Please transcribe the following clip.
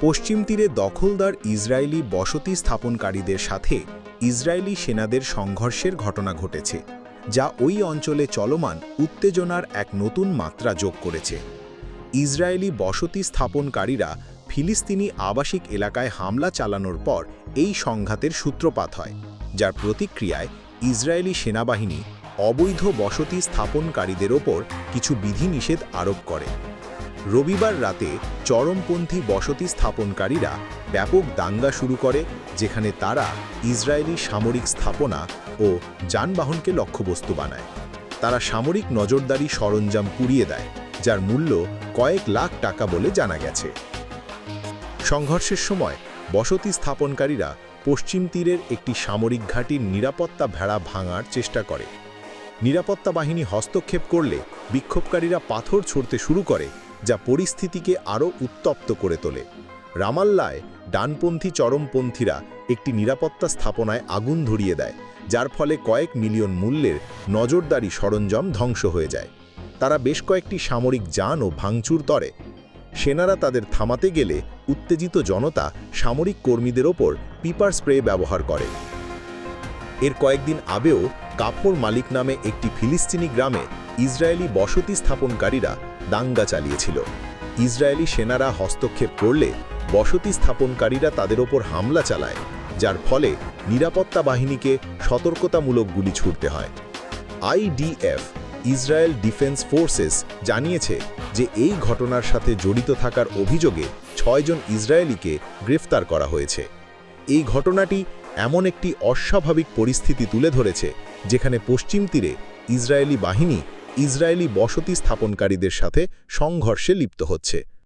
পশ্চিম তীরে দখলদার ইসরায়েলি বসতি স্থাপনকারীদের সাথে ইসরায়েলি সেনাদের সংঘর্ষের ঘটনা ঘটেছে, যা ওই অঞ্চলে চলমান উত্তেজনার এক নতুন মাত্রা যোগ করেছে। ইসরায়েলি বসতি স্থাপনকারীরা ফিলিস্তিনি আবাসিক এলাকায় হামলা চালানোর পর এই সংঘাতের সূত্রপাত হয়, যার প্রতিক্রিয়ায় ইসরায়েলি সেনাবাহিনী অবৈধ বসতি স্থাপনকারীদের ওপর কিছু বিধিনিষেধ আরোপ করে। রবিবার রাতে চরমপন্থী বসতি স্থাপনকারীরা ব্যাপক দাঙ্গা শুরু করে, যেখানে তারা ইসরায়েলি সামরিক স্থাপনা ও যানবাহনকে লক্ষ্যবস্তু বানায়। তারা সামরিক নজরদারি সরঞ্জাম পুড়িয়ে দেয়, যার মূল্য কয়েক লাখ টাকা বলে জানা গেছে। সংঘর্ষের সময় বসতি স্থাপনকারীরা পশ্চিম তীরের একটি সামরিক ঘাঁটির নিরাপত্তা ভেড়া ভাঙার চেষ্টা করে। নিরাপত্তা বাহিনী হস্তক্ষেপ করলে বিক্ষোভকারীরা পাথর ছড়তে শুরু করে যা পরিস্থিতিকে আরও উত্তপ্ত করে তোলে। রামাল্লায় ডানপন্থী চরমপন্থীরা একটি নিরাপত্তা স্থাপনায় আগুন ধরিয়ে দেয়, যার ফলে কয়েক মিলিয়ন মূল্যের নজরদারি সরঞ্জাম ধ্বংস হয়ে যায়। তারা বেশ কয়েকটি সামরিক যান ও ভাঙচুর করে সেনারা তাদের থামাতে গেলে উত্তেজিত জনতা সামরিক কর্মীদের ওপর পিপার স্প্রে ব্যবহার করে। এর কয়েকদিন আগেও কাপড় মালিক নামে একটি ফিলিস্তিনি গ্রামে ইসরায়েলি বসতি স্থাপনকারীরা দাঙ্গা চালিয়েছিল। ইসরায়েলি সেনারা হস্তক্ষেপ করলে বসতি স্থাপনকারীরা তাদের ওপর হামলা চালায়, যার ফলে নিরাপত্তা বাহিনীকে সতর্কতামূলক গুলি ছুটতে হয়। আইডিএফ, ইসরায়েল ডিফেন্স ফোর্সেস, জানিয়েছে যে এই ঘটনার সাথে জড়িত থাকার অভিযোগে ছয়জন ইসরায়েলিকে গ্রেফতার করা হয়েছে। এই ঘটনাটি এমন একটি অস্বাভাবিক পরিস্থিতি তুলে ধরেছে, যেখানে পশ্চিম তীরে ইসরায়েলি বাহিনী ইসরায়েলি বসতি স্থাপনকারীদের সাথে সংঘর্ষে লিপ্ত হচ্ছে।